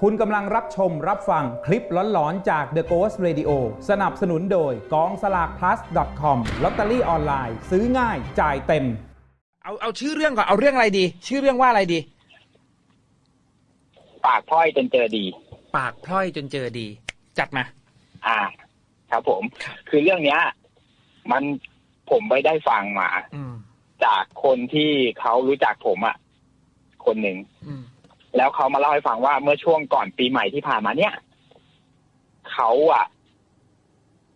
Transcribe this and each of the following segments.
คุณกำลังรับชมรับฟังคลิปหลอนๆ จาก The Ghost Radio สนับสนุนโดยกองสลาก plus com ลอตเตอรี่ออนไลน์ ซื้อง่ายจ่ายเต็ม เอาเอาชื่อเรื่องก่อนเอาเรื่องอะไรดี ชื่อเรื่องว่าอะไรดี ปากพร้อยจนเจอดี ปากพร่อยจนเจอดี จัดมา อ่า ครับผม คือเรื่องเนี้ย มันผมไปได้ฟังมา อืมจากคนที่เขารู้จักผมอะคนหนึ่ง อืม แล้วเขามาเล่าให้ฟังว่าเมื่อช่วงก่อนปีใหม่ที่ผ่านมาเนี่ยเขาอะ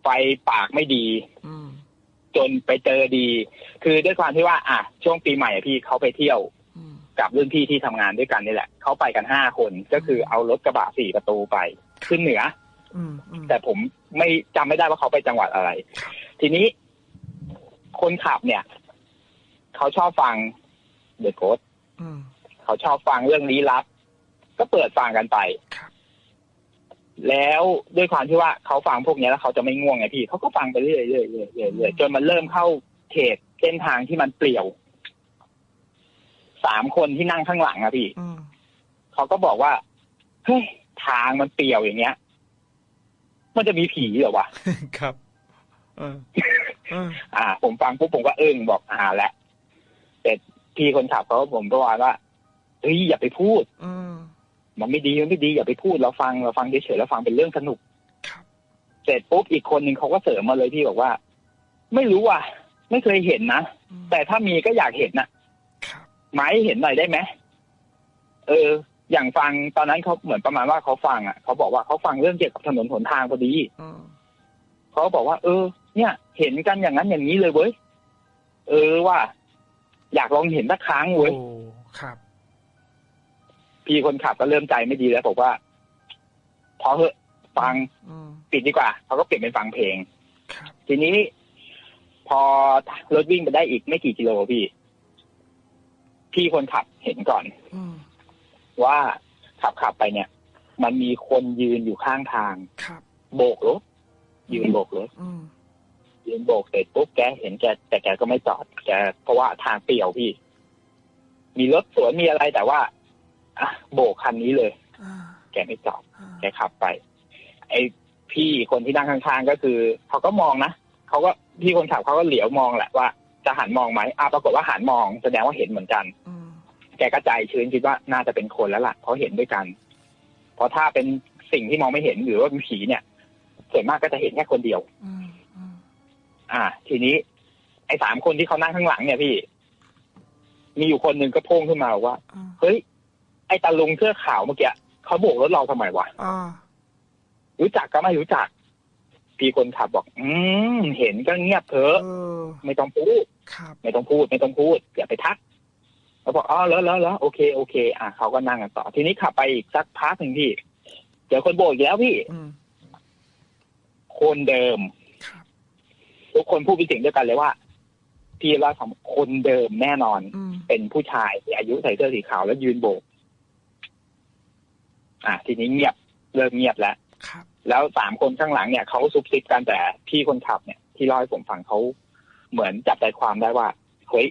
ไปปากไม่ดีอืมจนไปเจอดี คือด้วยความที่ว่า อะช่วงปีใหม่อะพี่เขาไปเที่ยวอืมกับรุ่นพี่ที่ทำงานด้วยกันนี่แหละเขาไปกันห้าคนก็คือเอารถกระบะสี่ประตูไป ขึ้นเหนืออืมอืมแต่ผมไม่จำไม่ได้ว่าเขาไปจังหวัดอะไร ทีนี้คนขับเนี่ยเขาชอบฟังเดอะโ s สอืมเขาชอบฟังเรื่องลี้ลับ ก็เปิดฟังกันไปครับแล้วด้วยความที่ว่าเขาฟังพวกเนี้ยแล้วเขาจะไม่ง่วงไงพี่เขาก็ฟังไปเรื่อยๆเรื่อยๆเรื่อยๆเรื่อยๆจนมันเริ่มเข้าเขตเส้นทางที่มันเปลี่ยวสามคนที่นั่งข้างหลังอะพี่อืมเขาก็บอกว่าเฮ้ยทางมันเปลี่ยวอย่างเงี้ย มันจะมีผีเหรอวะครับเออเอออ่า ผมฟังปุ๊บผมก็เอิ้งบอกอ่าแหละแต่พี่คนขับเขาผมก็ว่าว่าเฮ้ยอย่าไปพูด อืม มันไม่ดีมันไม่ดีอย่าไปพูดเราฟังเราฟังเฉยๆเราฟังเป็นเรื่องสนุกครับเสร็จปุ๊บอีกคนหนึ่งเขาก็เสริมมาเลยพี่บอกว่า ไม่รู้ว่ะ ไม่เคยเห็นนะอืมแต่ถ้ามีก็อยากเห็นนะครับไม้เห็นหน่อยได้ไหมเออ อย่างฟังตอนนั้นเขาเหมือนประมาณว่าเขาฟังอะเขาบอกว่าเขาฟังเรื่องเกี่ยวกับถนนหนทางพอดีอืมเขาบอกว่า เออ เนี่ย เห็นกันอย่างนั้นอย่างนี้เลยเว้ยเออว่า อยากลองเห็นสักครั้งโอ้เว้ยครับ พี่คนขับก็เริ่มใจไม่ดีแล้วบอกว่าพอเหอะฟังอืมปิดดีกว่าเขาก็เปลี่ยนเป็นฟังเพลงครับทีนี้พอรถวิ่งไปได้อีกไม่กี่กิโลพี่ พี่คนขับเห็นก่อนอืมว่าขับขับไปเนี่ย มันมีคนยืนอยู่ข้างทางครับโบกรถยืนโบกรถอืมยืนโบกเสร็จปุ๊บแกเห็นแกแต่แกก็ไม่จอดแกเพราะว่าทางเปลี่ยวพี่ มีรถสวนมีอะไรแต่ว่า อะโบกคันนี้เลยอ่าแกไม่จอดอ่าแกขับไป ไอ้พี่คนที่นั่งข้างๆก็คือเขาก็มองนะเขาก็พี่คนขับเขาก็เหลียวมองแหละว่าจะหันมองไหมอะปรากฏว่าหันมองแสดงว่าเห็นเหมือนกันอืมแกก็ใจชื้นคิดว่าน่าจะเป็นคนแล้วล่ะเพราะเห็นด้วยกัน เพราะถ้าเป็นสิ่งที่มองไม่เห็นหรือว่าเป็นผีเนี่ย ส่วนมากก็จะเห็นแค่คนเดียวอืมอืมอ่า ทีนี้ ไอ้สามคนที่เขานั่งข้างหลังเนี่ยพี่ มีอยู่คนหนึ่งก็โพ่งขึ้นมาบอกว่าอืมเฮ้ย ไอ้ตาลุงเสื้อขาวเมื่อกี้เขาโบกรถเราทำไมวะอ่ารู้จักก็ไม่รู้จัก พี่คนขับบอก อืมเห็นก็เงียบเถอะเออไม่ต้องพูด ครับ ไม่ต้องพูด ไม่ต้องพูดอย่าไปทักเขาบอกอ๋อแล้วแล้วแล้วโอเคโอเค อะเขาก็นั่งกันต่อ ทีนี้ขับไปอีกสักพักหนึ่งพี่เจอคนโบกอีกแล้วพี่ อืม คนเดิม ครับ ทุกคนพูดเป็นเสียงเดียวกันเลยว่า พี่ว่าของคนเดิมแน่นอน อืม เป็นผู้ชายที่อายุใส่เสื้อสีขาวแล้วยืนโบก อะทีนี้เงียบเริ่มเงียบแล้วครับแล้วสามคนข้างหลังเนี่ยเขาซุบซิบกันแต่พี่คนขับเนี่ย ที่เล่าให้ผมฟังเขาเหมือนจับใจความได้ว่าเฮ้ย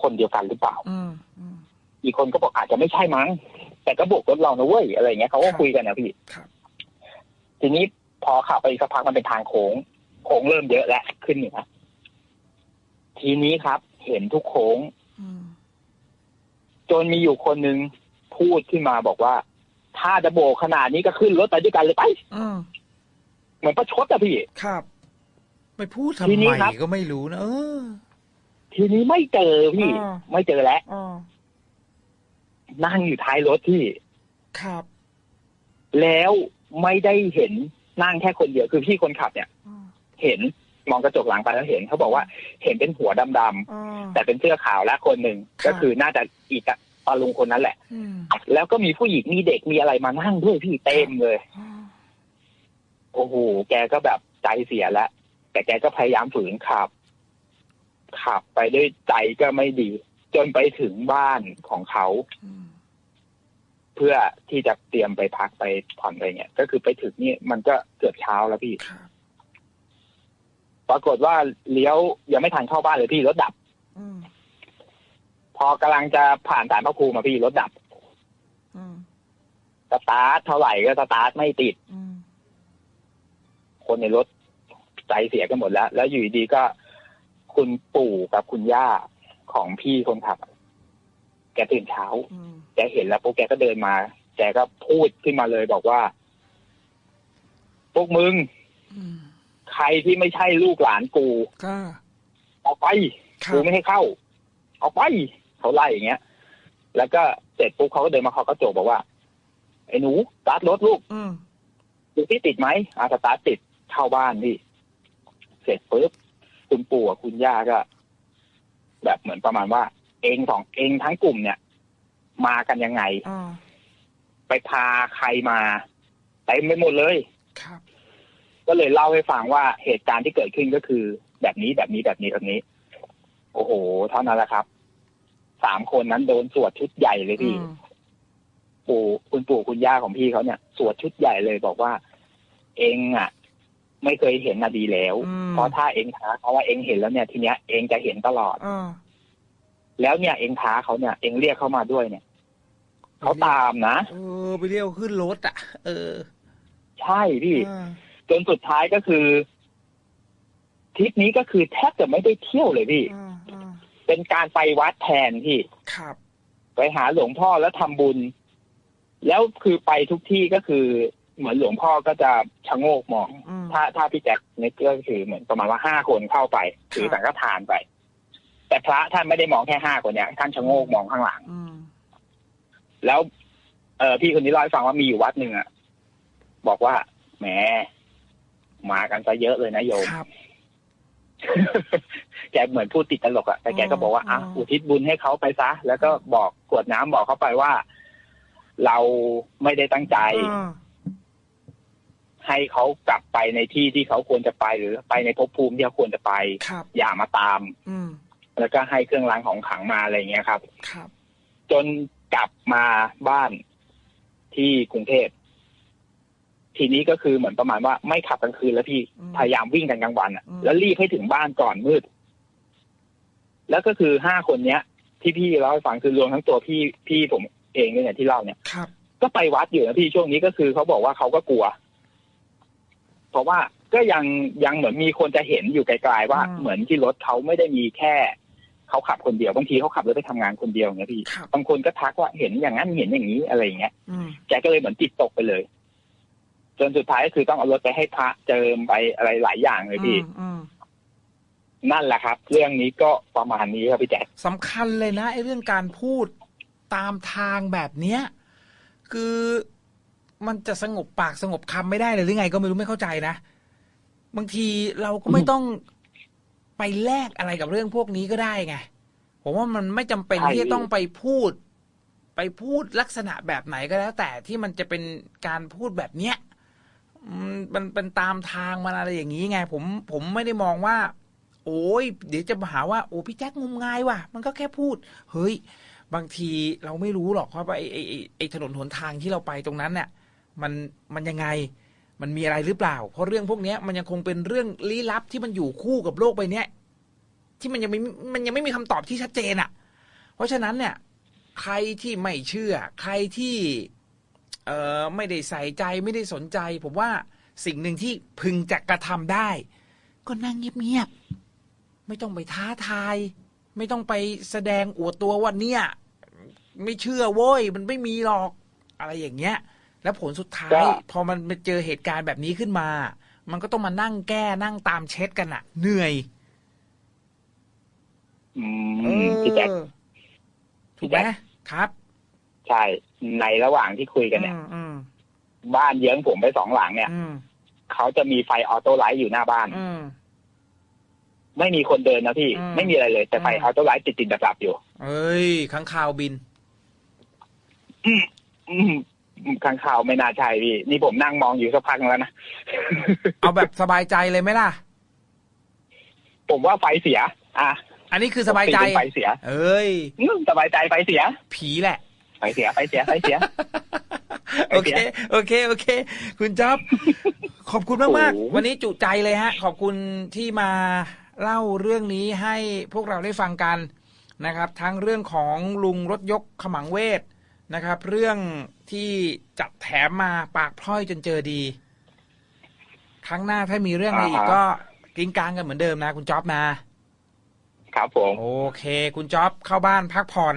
คนเดียวกันหรือเปล่าอืมอืมอีกคนก็บอกอาจจะไม่ใช่มั้ง แต่ก็โบกรถเรานะเว้ยอะไรเงี้ยเขาก็ครับคุยกันนะพี่ครับทีนี้พอขับไปอีกสักพักมันเป็นทางโค้งโค้งเริ่มเยอะแล้วขึ้นเหนือทีนี้ครับ เห็นทุกโค้งอืมจนมีอยู่คนหนึ่งพูดขึ้นมาบอกว่า ถ้าจะโบกขนาดนี้ก็ขึ้นรถไปด้วยกันเลยไปอืมเหมือนประชดอะพี่ ครับไม่พูดทำทีนี้ไมครับก็ไม่รู้นะเออทีนี้ไม่เจอพี่อ่าไม่เจอแล้วอ๋อนั่งอยู่ท้ายรถพี่ ครับ แล้วไม่ได้เห็นนั่งแค่คนเดียวคือพี่คนขับเนี่ยอืมเห็นมองกระจกหลังไปแล้วเห็นเขาบอกว่า เห็นเป็นหัวดำอ๋อๆแต่เป็นเสื้อขาวและคนหนึ่งครับก็คือน่าจะอีกอะ ตาลุงคนนั้นแหละอืมแล้วก็มีผู้หญิงมีเด็กมีอะไรมานั่งด้วยพี่เต็มเลยอ๋อโอ้โห แกก็แบบใจเสียแล้ว แต่แกก็พยายามฝืนขับ ขับไปด้วยใจก็ไม่ดี จนไปถึงบ้านของเขาอืมเพื่อที่จะเตรียมไปพักไปผ่อนอะไรเงี้ย ก็คือไปถึงนี่มันก็เกือบเช้าแล้วพี่ครับปรากฏว่าเลี้ยวยังไม่ทันเข้าบ้านเลยพี่รถดับอืม พอกำลังจะผ่านสารพระภูมิมาพี่รถดับอืมตตาร์ทเท่าไหร่ก็สตาร์ทไม่ติดอืมคนในรถใจเสียกันหมดแล้ว แล้วอยู่ดีๆก็คุณปู่กับคุณย่าของพี่คนขับ แกตื่นเช้าอืมแกเห็นแล้วปุ๊บแกก็เดินมา แกก็พูดขึ้นมาเลยบอกว่า พวกมึงอืมใครที่ไม่ใช่ลูกหลานกู ก็ออกไปครักูบไม่ให้เข้า ออกไป เขาไล่อย่างเงี้ย แล้วก็เสร็จปุ๊บเขาก็เดินมาเคาะกระจกบอกว่า ไอ้หนูสตาร์ทรถลูกอืมดูที่ติดไหมอาสตาร์ทติดเข้าบ้านพี่ เสร็จปุ๊บคุณปู่กับคุณย่าก็ แบบเหมือนประมาณว่า เองสองเองทั้งกลุ่มเนี่ย มากันยังไงอ่าไปพาใครมาเต็มไปหมดเลยครับก็เลยเล่าให้ฟังว่าเหตุการณ์ที่เกิดขึ้นก็คือ แบบนี้แบบนี้แบบนี้แบบนี้ โอ้โห เท่านั้นแหละครับ สามคนนั้นโดนสวดชุดใหญ่เลยอืพี่มปู่คุณปู่คุณย่าของพี่เขาเนี่ย สวดชุดใหญ่เลยบอกว่า เองอะ ไม่เคยเห็นนาดีแล้วอืมเพราะถ้าเองท้าเขาว่าเองเห็นแล้วเนี่ยทีเนี้ยเองจะเห็นตลอดอ่าแล้วเนี่ยเองท้าเขาเนี่ย เองเรียกเขามาด้วยเนี่ยเขาตามนะเออไปเรียกขึ้นรถอะ เออ ใช่พี่อ่าจนสุดท้ายก็คือทริปนี้ก็คือแทบจะไม่ได้เที่ยวเลยพี่อ่าอ่า เป็นการไปวัดแทนพี่ครับ ไปหาหลวงพ่อแล้วทำบุญ แล้วคือไปทุกที่ก็คือเหมือนหลวงพ่อก็จะชะโงกมองอืมถ้าถ้าพี่แจ็คนึกก็คือเหมือนประมาณว่าห้าคนเข้าไปถือสังฆทานไป แต่พระท่านไม่ได้มองแค่ห้าคนเนี่ยท่านชะโงกมองข้างหลังอืมแล้ว เออพี่คนนี้เล่าให้ฟังว่ามีอยู่วัดหนึ่งอะบอกว่าแหมมากันซะเยอะเลยนะโยมครับ แกเหมือนพูดติดตลกอะแต่แกก็บอกว่าอ๋ออะอ๋ออุอุทิศบุญให้เขาไปซะ แล้วก็บอกกรวดน้ำบอกเขาไปว่า เราไม่ได้ตั้งใจอ่าให้เขากลับไปในที่ที่เขาควรจะไปหรือไปในภพภูมิที่เขาควรจะไปครับอย่ามาตาม อืมแล้วก็ให้เครื่องรางของขลังมาอะไรอย่างเงี้ยครับ ครับ จนกลับมาบ้านที่กรุงเทพ ทีนี้ก็คือเหมือนประมาณว่าไม่ขับกลางคืนแล้วพี่อืมพยายามวิ่งกันกลางวันอะอืม แล้วรีบให้ถึงบ้านก่อนมืด แล้วก็คือห้าคนเนี้ย ที่พี่เล่าให้ฟังคือรวมทั้งตัวพี่พี่ผมเองด้วยเนี่ยที่เล่าเนี่ย ครับ ก็ไปวัดอยู่นะพี่ช่วงนี้ก็คือเขาบอกว่าเขาก็กลัว เพราะว่าก็ยังยังเหมือนมีคนจะเห็นอยู่ไกลๆว่า อืม เหมือนที่รถเขาไม่ได้มีแค่เขาขับคนเดียวบางทีเขาขับรถไปทำงานคนเดียวเนี่ยพี่ครับ บางคนก็ทักว่าเห็นอย่างนั้นเห็นอย่างนี้อะไรอย่างเงี้ยอืม แกก็เลยเหมือนจิตตกไปเลย จนสุดท้ายก็คือต้องเอารถไปให้พระเจิมไปอะไรหลายอย่างเลยพี่อืมอืมนั่นแหละครับ เรื่องนี้ก็ประมาณนี้ครับพี่แจ๊คสำคัญเลยนะไอ้เรื่องการพูดตามทางแบบเนี้ย คือมันจะสงบปากสงบคำไม่ได้เลยหรือไงก็ไม่รู้ไม่เข้าใจนะบางทีเราก็ไม่ต้องไปแลกอะไรกับเรื่องพวกนี้ก็ได้ไงผมว่ามันไม่จำเป็นใช่ที่จะต้องไปพูด ไปพูดลักษณะแบบไหนก็แล้ว แต่ที่มันจะเป็นการพูดแบบเนี้ยอื มันเป็นตามทางมันอะไรอย่างนี้ไง ผมผมไม่ได้มองว่า โอ้ยเดี๋ยวจะมาหาว่าโอ้พี่แจ็คงมงายว่ะ มันก็แค่พูด เฮ้ย บางทีเราไม่รู้หรอกว่าไอ้ไอ้ไอ้ถนนหนทางที่เราไปตรงนั้นเนี่ยมันมันยังไงมันมีอะไรหรือเปล่า เพราะเรื่องพวกนี้มันยังคงเป็นเรื่องลี้ลับที่มันอยู่คู่กับโลกใบนี้ที่มันยังไม่มันยังไม่มีคำตอบที่ชัดเจนอะ เพราะฉะนั้นเนี่ย ใครที่ไม่เชื่อ ใครที่ เอ่อไม่ได้ใส่ใจไม่ได้สนใจ ผมว่าสิ่งหนึ่งที่พึงจะกระทำได้ ก็นั่งเงียบๆไม่ต้องไปท้าทาย ไม่ต้องไปแสดงอวดตัวว่าเนี่ย ไม่เชื่อโว้ยมันไม่มีหรอกอะไรอย่างเงี้ย แล้วผลสุดท้ายก็พอมันเจอเหตุการณ์แบบนี้ขึ้นมา มันก็ต้องมานั่งแก้นั่งตามเช็ดกันอะเหนื่อยอืเอมพี่แจ๊คอถูกไหมครับ ใช่ ในระหว่างที่คุยกันเนี่ยอืมอืมบ้านเยื้องผมไปสองหลังเนี่ย อืมเขาจะมีไฟออโต้ไลท์อยู่หน้าบ้าน อืม ไม่มีคนเดินนะพี่ อืมไม่มีอะไรเลย แต่ไฟอืม ออโต้ไลท์ติดติดดับดับๆอยู่ เอ้ยข้างข่าวบิน อืมข้างข่าวไม่น่าใช่พี่ นี่ผมนั่งมองอยู่สักพักแล้วนะ เอาแบบสบายใจเลยไหมล่ะ ผมว่าไฟเสีย อะอันนี้คือสบายใจ ตีเป็นไฟเสียเอ้ย อืมสบายใจไฟเสีย ผีแหละไฟ เสียไฟเสียไฟเสียโอเค โอเค โอเค คุณจ๊อบขอบคุณมากมากๆโอ้โหวันนี้จุใจเลยฮะ ขอบคุณที่มาเล่าเรื่องนี้ให้พวกเราได้ฟังกันนะครับ ทั้งเรื่องของลุงรถยกขมังเวทนะครับ เรื่องที่จัดแถมมาปากพร่อยจนเจอดี ครั้งหน้าถ้ามีเรื่องอะไรอีกอ่าฮะก็กริ้งกลางกันเหมือนเดิมนะ คุณจ๊อบนะ ครับผม โอเค คุณจ๊อบเข้าบ้านพักผ่อน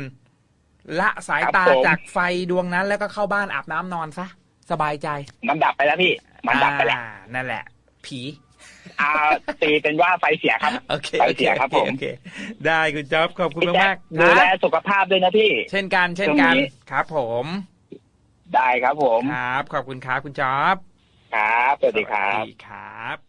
ละสายตาครับผมจากไฟดวงนั้นแล้วก็เข้าบ้านอาบน้ำนอนซะสบายใจ มันดับไปแล้วพี่ มันดับไปแล้วอ่านั่นแหละ ผีอ่าตีเป็นว่าไฟเสียครับโอเคไปโอเคเสียครับโอเคผมโอเคได้คุณจ๊อบขอบคุณพี่แจ๊มากคๆดูแลนะสุขภาพด้วยนะพี่ เช่นกันเช่นกันช่วงนี้ครับผม ได้ครับผมครับ ขอบคุณครับคุณจ๊อบครับสวัสดีครับสวัสดีครับ